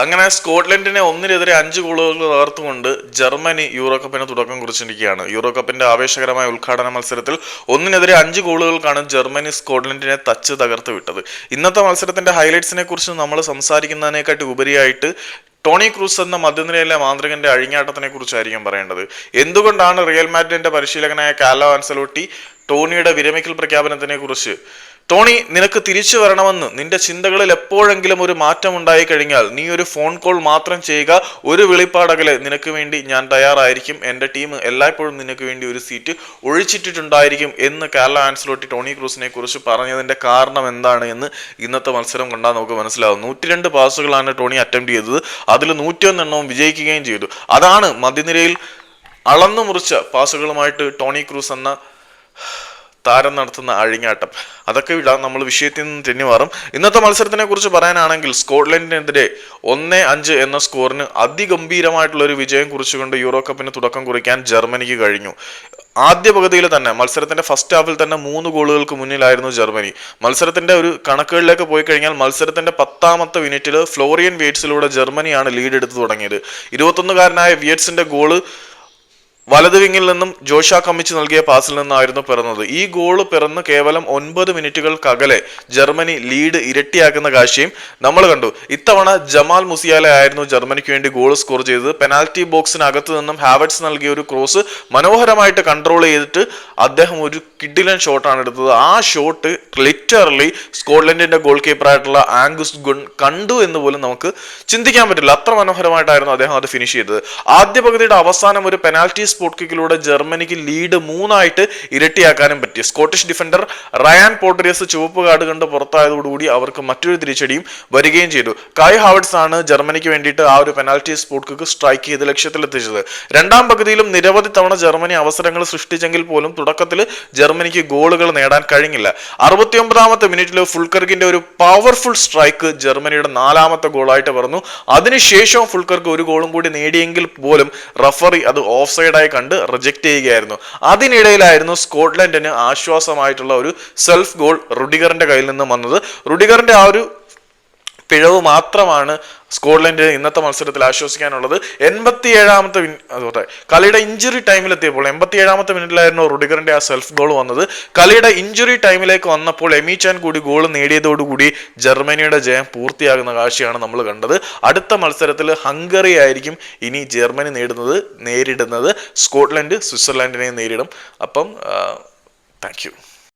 അങ്ങനെ സ്കോട്ട്ലൻഡിനെ ഒന്നിനെതിരെ അഞ്ച് ഗോളുകൾ തകർത്തുകൊണ്ട് ജർമ്മനി യൂറോ കപ്പിന് തുടക്കം കുറിച്ചിരിക്കുകയാണ്. യൂറോ കപ്പിന്റെ ആവേശകരമായ ഉദ്ഘാടന മത്സരത്തിൽ ഒന്നിനെതിരെ അഞ്ച് ഗോളുകൾക്കാണ് ജർമ്മനി സ്കോട്ട്ലൻഡിനെ തച്ച് തകർത്ത് വിട്ടത്. ഇന്നത്തെ മത്സരത്തിന്റെ ഹൈലൈറ്റ്സിനെ കുറിച്ച് നമ്മൾ സംസാരിക്കുന്നതിനെക്കാട്ടി ഉപരിയായിട്ട് ടോണി ക്രൂസ് എന്ന മധ്യനിരയിലെ മാന്ത്രികന്റെ അഴിഞ്ഞാട്ടത്തിനെ കുറിച്ചായിരിക്കും പറയേണ്ടത്. എന്തുകൊണ്ടാണ് റിയൽ മാഡ്രിഡിന്റെ പരിശീലകനായ കാലോ ആൻസലോട്ടി ടോണിയുടെ വിരമിക്കൽ പ്രഖ്യാപനത്തിനെ കുറിച്ച് ടോണി നിനക്ക് തിരിച്ചു വരണമെന്ന് നിന്റെ ചിന്തകളിൽ എപ്പോഴെങ്കിലും ഒരു മാറ്റം ഉണ്ടായി കഴിഞ്ഞാൽ നീ ഒരു ഫോൺ കോൾ മാത്രം ചെയ്യുക. ഒരു വെളിപ്പാടകലെ നിനക്ക് വേണ്ടി ഞാൻ തയ്യാറായിരിക്കും. എന്റെ ടീം എല്ലായ്പ്പോഴും നിനക്ക് വേണ്ടി ഒരു സീറ്റ് ഒഴിച്ചിട്ടിട്ടുണ്ടായിരിക്കും എന്ന് കേരള ആൻസലോട്ടി ടോണി ക്രൂസിനെ കുറിച്ച് പറഞ്ഞതിന്റെ കാരണം എന്താണ് എന്ന് ഇന്നത്തെ മത്സരം കൊണ്ടാൽ നമുക്ക് മനസ്സിലാവും. നൂറ്റിരണ്ട് പാസുകളാണ് ടോണി അറ്റംപ്റ്റ് ചെയ്തത്. അതിൽ നൂറ്റിയൊന്നെണ്ണവും വിജയിക്കുകയും ചെയ്തു. അതാണ് മധ്യനിരയിൽ അളന്നു മുറിച്ച പാസുകളുമായിട്ട് ടോണി ക്രൂസ് എന്ന താരം നടത്തുന്ന അഴിഞ്ഞാട്ടം. അതൊക്കെ വിടാം നമ്മൾ വിഷയത്തിൽ നിന്ന് തെന്നി മാറും ഇന്നത്തെ മത്സരത്തിനെ കുറിച്ച് പറയാനാണെങ്കിൽ സ്കോട്ട്ലൻഡിനെതിരെ ഒന്ന് അഞ്ച് എന്ന സ്കോറിന് അതിഗംഭീരമായിട്ടുള്ള ഒരു വിജയം കുറിച്ചുകൊണ്ട് യൂറോ കപ്പിന് തുടക്കം കുറിക്കാൻ ജർമ്മനിക്ക് കഴിഞ്ഞു. ആദ്യ പകുതിയിൽ തന്നെ മത്സരത്തിന്റെ ഫസ്റ്റ് ഹാഫിൽ തന്നെ മൂന്ന് ഗോളുകൾക്ക് മുന്നിലായിരുന്നു ജർമ്മനി. മത്സരത്തിന്റെ ഒരു കണക്കുകളിലേക്ക് പോയി കഴിഞ്ഞാൽ മത്സരത്തിന്റെ പത്താമത്തെ മിനിറ്റിൽ ഫ്ലോറിയൻ വിയറ്റ്സിലൂടെ ജർമ്മനിയാണ് ലീഡ് എടുത്തു തുടങ്ങിയത്. ഇരുപത്തൊന്നുകാരനായ വിയറ്റ്സിന്റെ ഗോൾ വലത് വിങ്ങിൽ നിന്നും ജോഷ കമ്മിച്ച് നൽകിയ പാസിൽ നിന്നായിരുന്നു പിറന്നത്. ഈ ഗോൾ പിറന്ന് കേവലം ഒൻപത് മിനിറ്റുകൾക്കകലെ ജർമ്മനി ലീഡ് ഇരട്ടിയാക്കുന്ന കാഴ്ചയും നമ്മൾ കണ്ടു. ഇത്തവണ ജമാൽ മുസിയാല ആയിരുന്നു ജർമ്മനിക്ക് വേണ്ടി ഗോൾ സ്കോർ ചെയ്തത്. പെനാൽറ്റി ബോക്സിനകത്ത് നിന്നും ഹാവറ്റ്സ് നൽകിയ ഒരു ക്രോസ് മനോഹരമായിട്ട് കൺട്രോൾ ചെയ്തിട്ട് അദ്ദേഹം ഒരു കിഡിലൻ ഷോട്ടാണ് എടുത്തത്. ആ ഷോട്ട് ലിറ്ററലി സ്കോട്ട്ലൻഡിന്റെ ഗോൾ കീപ്പറായിട്ടുള്ള ആംഗുസ് ഗുൺ കണ്ടു എന്ന് പോലും നമുക്ക് ചിന്തിക്കാൻ പറ്റില്ല. അത്ര മനോഹരമായിട്ടായിരുന്നു അദ്ദേഹം അത് ഫിനിഷ് ചെയ്തത്. ആദ്യ പകുതിയുടെ അവസാനം ഒരു പെനാൽറ്റി സ്പോട്ട് കിക്കിലൂടെ ജർമ്മനിക്ക് ലീഡ് മൂന്നായിട്ട് ഇരട്ടിയാക്കാനും പറ്റി. സ്കോട്ടിഷ് ഡിഫൻഡർ റയാൻ പോട്ടറിയസ് ചുവപ്പ് കാർഡ് കണ്ട് പുറത്തായതോടുകൂടി അവർക്ക് മറ്റൊരു തിരിച്ചടിയും വരികയും ചെയ്തു. കായ് ഹാവർട്സ് ആണ് ജർമ്മനിക്ക് വേണ്ടിയിട്ട് ആ ഒരു പെനാൽറ്റി സ്പോട്ട് കിക്ക് സ്ട്രൈക്ക് ചെയ്ത് ലക്ഷ്യത്തിലെത്തിച്ചത്. രണ്ടാം പകുതിയിലും നിരവധി തവണ ജർമ്മനി അവസരങ്ങൾ സൃഷ്ടിച്ചെങ്കിൽ പോലും തുടക്കത്തിൽ ജർമ്മനിക്ക് ഗോളുകൾ നേടാൻ കഴിഞ്ഞില്ല. അറുപത്തിയൊമ്പതാമത്തെ മിനിറ്റിൽ ഫുൾക്കർക്കിന്റെ ഒരു പവർഫുൾ സ്ട്രൈക്ക് ജർമ്മനിയുടെ നാലാമത്തെ ഗോളായിട്ട് പറഞ്ഞു അതിനുശേഷം ഫുൾക്കർക്ക് ഒരു ഗോളും കൂടി നേടിയെങ്കിൽ പോലും റഫറി അത് ഓഫ് സൈഡായി കണ്ട് റിജക്ട് ചെയ്യുകയായിരുന്നു. അതിനിടയിലായിരുന്നു സ്കോട്ട്ലൻഡിന് ആശ്വാസമായിട്ടുള്ള ഒരു സെൽഫ് ഗോൾ റുഡിഗറിന്റെ കയ്യിൽ നിന്ന് വന്നത്. റുഡിഗറിന്റെ ആ ഒരു പിഴവ് മാത്രമാണ് സ്കോട്ട്ലൻഡ് ഇന്നത്തെ മത്സരത്തിൽ ആശ്വസിക്കാനുള്ളത്. എൺപത്തി ഏഴാമത്തെ അതോട്ടെ കളിയുടെ ഇഞ്ചുറി ടൈമിലെത്തിയപ്പോൾ എൺപത്തി ഏഴാമത്തെ മിനിറ്റിലായിരുന്നു റുഡിഗറിന്റെ ആ സെൽഫ് ഗോൾ വന്നത്. കളിയുടെ ഇഞ്ചുറി ടൈമിലേക്ക് വന്നപ്പോൾ എമീച്ചാൻ കൂടി ഗോൾ നേടിയതോടുകൂടി ജർമ്മനിയുടെ ജയം പൂർത്തിയാകുന്ന കാഴ്ചയാണ് നമ്മൾ കണ്ടത്. അടുത്ത മത്സരത്തിൽ ഹംഗറി ആയിരിക്കും ഇനി ജർമ്മനി നേടുന്നത് നേരിടുന്നത്. സ്കോട്ട്ലൻഡ് സ്വിറ്റ്സർലാൻഡിനെ നേരിടും. അപ്പം താങ്ക്